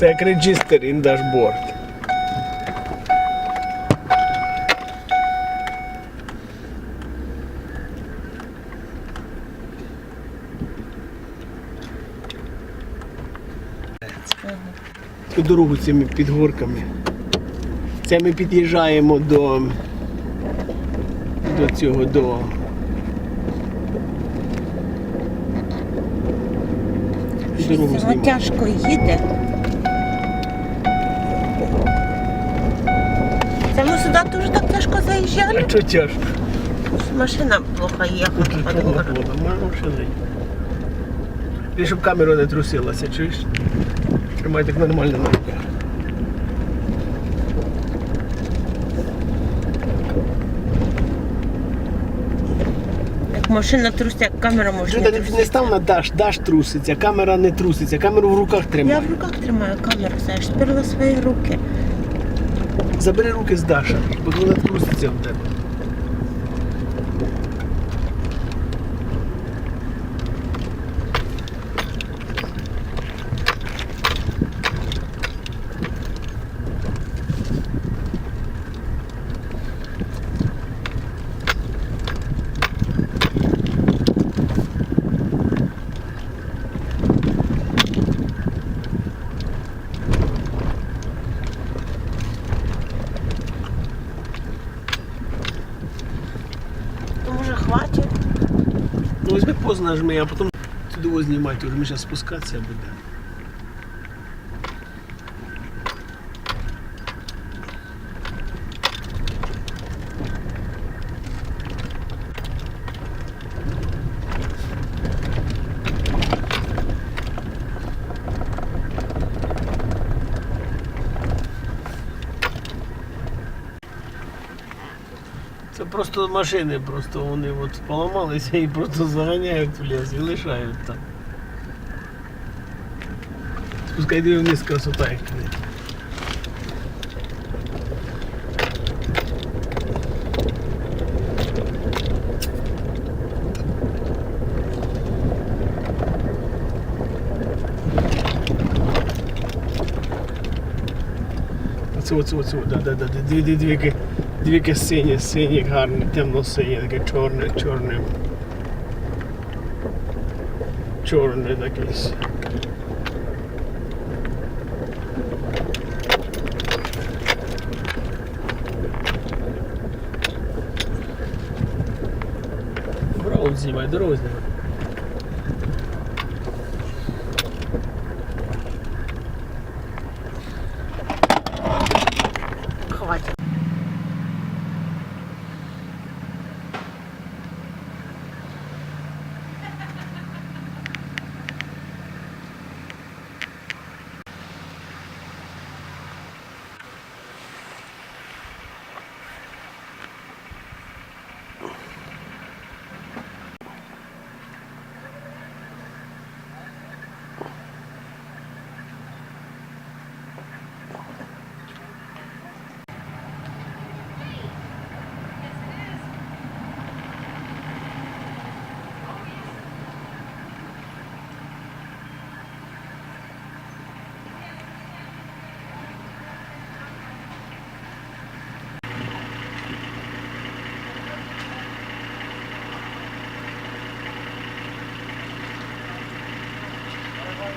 Це як register in dashboard. Цю дорогу цими підгорками. Це ми під'їжджаємо до, до цього до. Дорогу Воно знімаємо. тяжко їде. Це ми сюди теж так тяжко заїжджали? Що тяжко? Машина плохо їхала. Тут по чорна двору. вода, можна взагалі. Ти щоб камера не трусилася, чуєш? Тримай так нормально на руках. Як машина трусить, як камера може не ти не трусити. став на даш, даш труситься, камера не труситься, камеру в руках Я тримай. в руках тримаю камеру, знаєш, сперла свої руки. Забери руки з Даша, бо вона труситься в тебе. То може хватить? Ну візьми поздно жми, а потім туди знімати, вже ми зараз спускатися будемо. Це просто машини, просто вони от поламалися і просто заганяють в ліс і лишають там. Спускай диви вниз красота як тобі. Оце, оце, оце, да, да, да, дві, дві, дві, дві, яке синє, синє, гарне, темно-синє, таке чорне, чорне. Чорне таке. с- Дорогу знімай, дорогу знімай.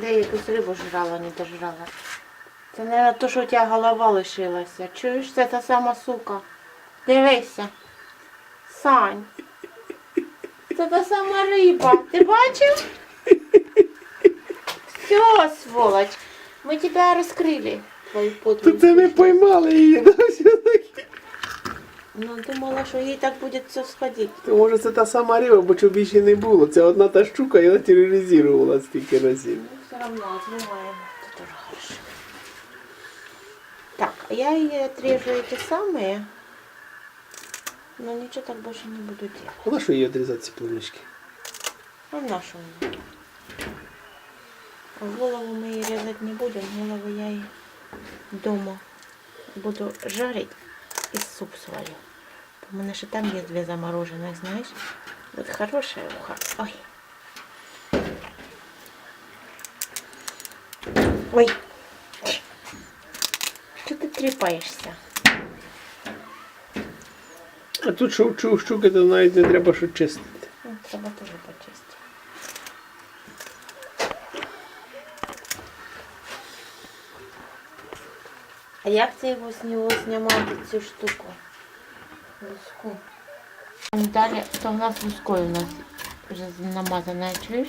Ти якусь рибу жрала, не дожрала. Це, мабуть, то, що у тебе голова лишилася. Чуєш, це та сама сука. Дивися. Сань. Це та сама риба. Ти бачив? Все, сволоч. Ми тебе розкрили. Твою подвиг. це ми поймали її, да, все-таки. Ну, думала, що їй так буде все сходити. То може це та сама риба, бо чого більше не було. Це одна та штука, і вона тероризувала стільки разів. Ну, все равно отжимаем. Это тоже хорошо. Так, а я ей отрежу эти самые. Но ничего так больше не буду делать. А на що її відрізати ці плавнички? А нашу мне. А Голову мы ей резать не будем. Голову я ей дома буду жарить И суп сварю. У меня же там есть две замороженных, знаешь? Вот хорошая уха. Ой. Ой. Что ты трепаешься? А тут що чу- щуки, то навіть не треба що чистити. Як це його з нього знімати цю штуку? Луску. Далі, то в нас лускою у нас вже намазана, чуєш?